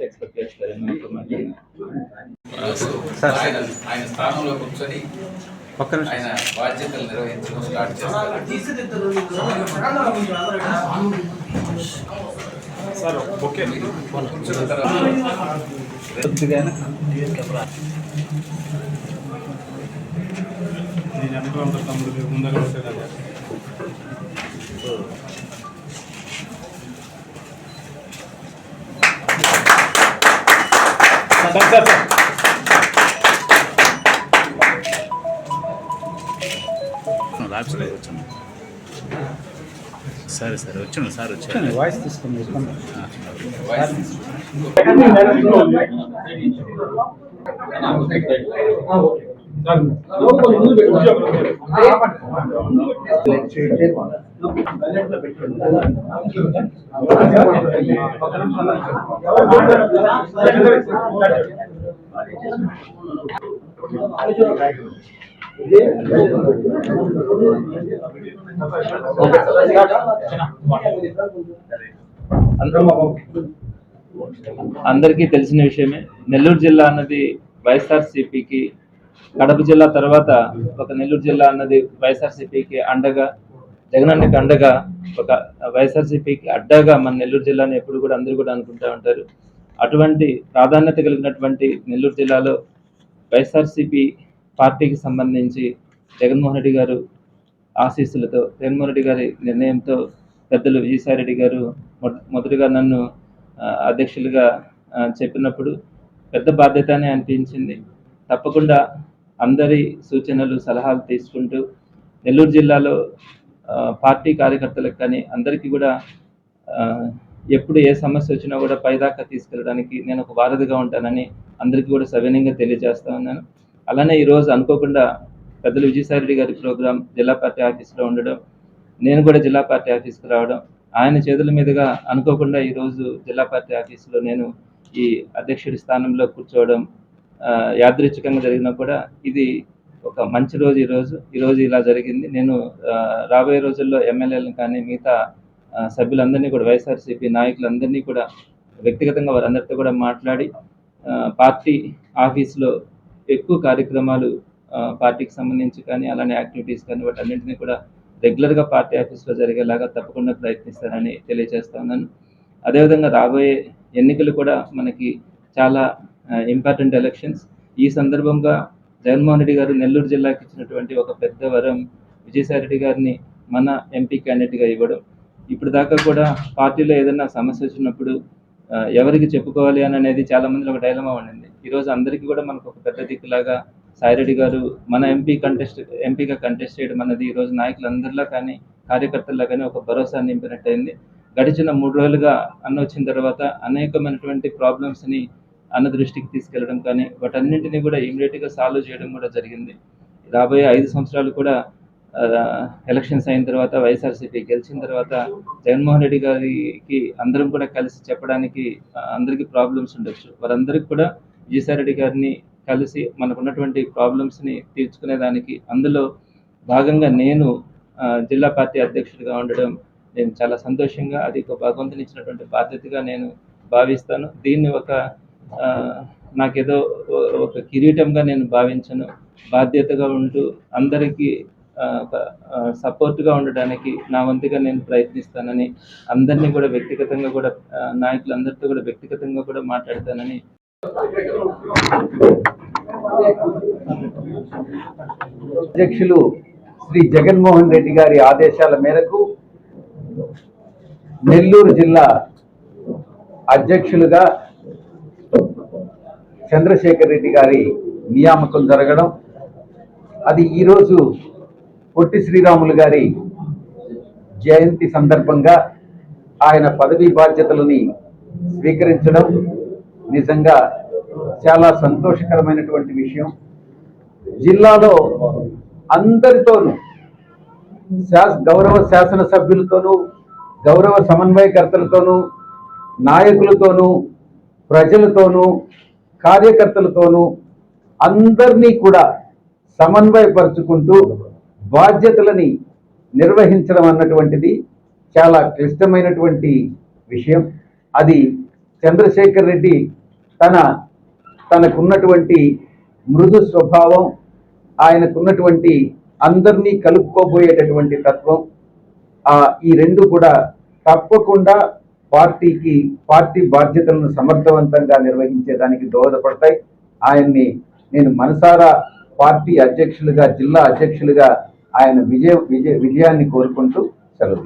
Expect ఆయన స్థానంలో కూర్చొని ఆయన బాధ్యతలు నిర్వహించడం స్టార్ట్ చేస్తారు సార్ ఓకే కూర్చున్న తర్వాత నేను అనుకున్నంత తమ్ముడు ముందర సార్ సార్ వచ్చాను. సరే సరే వచ్చాను సార్ వచ్చాను. వాయిస్ తీసుకుని వాయిస్ అందరికీ తెలిసిన విషయమే నెల్లూరు జిల్లా అన్నది వైఎస్ఆర్సీపీకి కడప జిల్లా తర్వాత ఒక నెల్లూరు జిల్లా అన్నది వైఎస్ఆర్సీపీకి అండగా జగనన్నకి అండగా ఒక వైఎస్ఆర్సీపీకి అడ్డాగా మన నెల్లూరు జిల్లాని ఎప్పుడు కూడా అందరూ కూడా అనుకుంటూ ఉంటారు. అటువంటి ప్రాధాన్యత కలిగినటువంటి నెల్లూరు జిల్లాలో వైఎస్ఆర్సీపీ పార్టీకి సంబంధించి జగన్మోహన్ రెడ్డి గారు ఆశీస్సులతో జగన్మోహన్ రెడ్డి గారి నిర్ణయంతో పెద్దలు విజయసాయి రెడ్డి గారు మొదటిగా మొదటగా నన్ను అధ్యక్షులుగా చెప్పినప్పుడు పెద్ద బాధ్యత అనిపించింది. తప్పకుండా అందరి సూచనలు సలహాలు తీసుకుంటూ నెల్లూరు జిల్లాలో పార్టీ కార్యకర్తలకు కానీ అందరికీ కూడా ఎప్పుడు ఏ సమస్య వచ్చినా కూడా పైదాకా తీసుకెళ్ళడానికి నేను ఒక వారధిగా ఉంటానని అందరికీ కూడా సవినయంగా తెలియజేస్తా ఉన్నాను. అలానే ఈరోజు అనుకోకుండా పెద్దలు విజయసాయిరెడ్డి గారి ప్రోగ్రాం జిల్లా పార్టీ ఆఫీస్లో ఉండడం నేను కూడా జిల్లా పార్టీ ఆఫీస్కి రావడం ఆయన చేతుల మీదుగా అనుకోకుండా ఈరోజు జిల్లా పార్టీ ఆఫీసులో నేను ఈ అధ్యక్షుడి స్థానంలో కూర్చోవడం యాదృచ్ఛికంగా జరిగినా కూడా ఇది ఒక మంచి రోజు ఈరోజు ఈరోజు ఇలా జరిగింది. నేను రాబోయే రోజుల్లో ఎమ్మెల్యేలను కానీ మిగతా సభ్యులందరినీ కూడా వైఎస్ఆర్సీపీ నాయకులందరినీ కూడా వ్యక్తిగతంగా వారందరితో కూడా మాట్లాడి పార్టీ ఆఫీస్లో ఎక్కువ కార్యక్రమాలు పార్టీకి సంబంధించి కానీ అలానే యాక్టివిటీస్ కానీ వాటి అన్నింటినీ కూడా రెగ్యులర్గా పార్టీ ఆఫీస్లో జరిగేలాగా తప్పకుండా ప్రయత్నిస్తానని తెలియజేస్తా ఉన్నాను. అదేవిధంగా రాబోయే ఎన్నికలు కూడా మనకి చాలా ఇంపార్టెంట్ ఎలక్షన్స్ ఈ సందర్భంగా జగన్మోహన్ రెడ్డి గారు నెల్లూరు జిల్లాకి ఇచ్చినటువంటి ఒక పెద్ద వరం విజయసాయి రెడ్డి గారిని మన ఎంపీ క్యాండిడేట్గా ఇవ్వడం. ఇప్పుడు దాకా కూడా పార్టీలో ఏదైనా సమస్య వచ్చినప్పుడు ఎవరికి చెప్పుకోవాలి అని అనేది చాలా మందిలో ఒక డైలమా ఉండింది. ఈరోజు అందరికీ కూడా మనకు ఒక పెద్ద దిక్కులాగా సాయిరెడ్డి గారు మన ఎంపీ కంటెస్ట్ ఎంపీగా కంటెస్ట్ చేయడం అన్నది ఈరోజు నాయకులందరిలో కానీ కార్యకర్తల్లో కానీ ఒక భరోసా నింపినట్టయింది. గడిచిన మూడు రోజులుగా అన్న వచ్చిన తర్వాత అనేకమైనటువంటి ప్రాబ్లమ్స్ని అన్న దృష్టికి తీసుకెళ్ళడం కానీ వాటన్నింటినీ కూడా ఇమీడియట్గా సాల్వ్ చేయడం కూడా జరిగింది. రాబోయే ఐదు సంవత్సరాలు కూడా ఎలక్షన్స్ అయిన తర్వాత వైఎస్ఆర్సీపీ గెలిచిన తర్వాత జగన్మోహన్ రెడ్డి గారికి అందరం కూడా కలిసి చెప్పడానికి అందరికీ ప్రాబ్లమ్స్ ఉండొచ్చు. వారందరికీ కూడా విజయసాయి రెడ్డి గారిని కలిసి మనకున్నటువంటి ప్రాబ్లమ్స్ని తీర్చుకునేదానికి అందులో భాగంగా నేను జిల్లా పార్టీ అధ్యక్షుడిగా ఉండడం నేను చాలా సంతోషంగా అది ఒక భగవంతుని ఇచ్చినటువంటి బాధ్యతగా నేను భావిస్తాను. దీన్ని ఒక నాకేదో ఒక కిరీటంగా నేను భావించను. బాధ్యతగా ఉంటూ అందరికీ సపోర్ట్గా ఉండడానికి నా వంతుగా నేను ప్రయత్నిస్తానని అందరినీ కూడా వ్యక్తిగతంగా కూడా నాయకులందరితో కూడా వ్యక్తిగతంగా కూడా మాట్లాడతానని. అధ్యక్షులు శ్రీ జగన్మోహన్ రెడ్డి గారి ఆదేశాల మేరకు నెల్లూరు జిల్లా అధ్యక్షులుగా చంద్రశేఖర్ రెడ్డి గారి నియామకం జరగడం అది ఈరోజు పొట్టి శ్రీరాములు గారి జయంతి సందర్భంగా ఆయన పదవీ బాధ్యతలని స్వీకరించడం నిజంగా చాలా సంతోషకరమైనటువంటి విషయం. జిల్లాలో అందరితోనూ శాస గౌరవ శాసనసభ్యులతోనూ గౌరవ సమన్వయకర్తలతోనూ నాయకులతోనూ ప్రజలతోనూ కార్యకర్తలతోనూ అందరినీ కూడా సమన్వయపరుచుకుంటూ బాధ్యతలని నిర్వహించడం అన్నటువంటిది చాలా క్లిష్టమైనటువంటి విషయం. అది చంద్రశేఖర్ రెడ్డి తన తనకున్నటువంటి మృదు స్వభావం ఆయనకున్నటువంటి అందరినీ కలుపుకోబోయేటటువంటి తత్వం ఈ రెండు కూడా తప్పకుండా పార్టీకి పార్టీ బాధ్యతలను సమర్థవంతంగా నిర్వహించేదానికి దోహదపడతాయి. ఆయన్ని నేను మనసారా పార్టీ అధ్యక్షులుగా జిల్లా అధ్యక్షులుగా ఆయన విజయ విజయ విజయాన్ని కోరుకుంటూ సెలవు